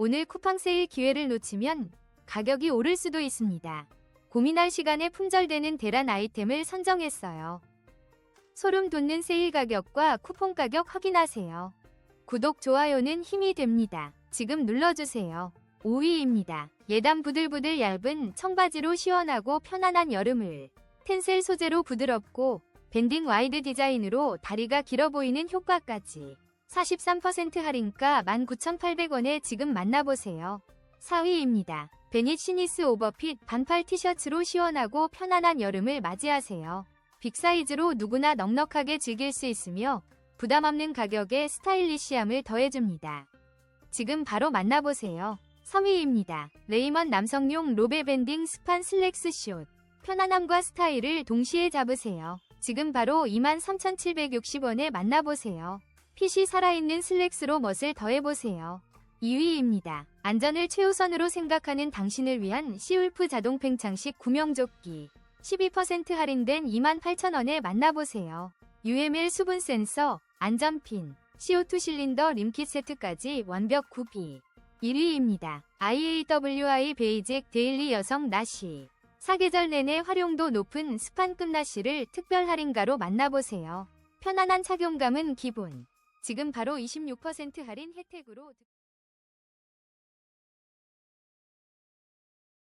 오늘 쿠팡 세일 기회를 놓치면 가격이 오를 수도 있습니다. 고민할 시간에 품절되는 대란 아이템을 선정했어요. 소름 돋는 세일 가격과 쿠폰 가격 확인하세요. 구독, 좋아요는 힘이 됩니다. 지금 눌러주세요. 5위입니다. 예담 부들부들 얇은 청바지로 시원하고 편안한 여름을 텐셀 소재로 부드럽고 밴딩 와이드 디자인으로 다리가 길어 보이는 효과까지 43% 할인가 19,800원에 지금 만나보세요. 4위입니다. 베닛 시니스 오버핏 반팔 티셔츠로 시원하고 편안한 여름을 맞이하세요. 빅 사이즈로 누구나 넉넉하게 즐길 수 있으며 부담 없는 가격에 스타일리시함을 더해줍니다. 지금 바로 만나보세요. 3위입니다. 레이먼 남성용 로베 밴딩 스판 슬랙스 숏. 편안함과 스타일을 동시에 잡으세요. 지금 바로 23,760원에 만나보세요. 핏이 살아있는 슬랙스로 멋을 더해보세요. 2위입니다. 안전을 최우선으로 생각하는 당신을 위한 시울프 자동 팽창식 구명조끼. 12% 할인된 28,000원에 만나보세요. UML 수분 센서, 안전핀, CO2 실린더 림킷 세트까지 완벽 구비. 1위입니다. IAWI 베이직 데일리 여성 나시. 사계절 내내 활용도 높은 스판급 나시를 특별 할인가로 만나보세요. 편안한 착용감은 기본. 지금 바로 26% 할인 혜택으로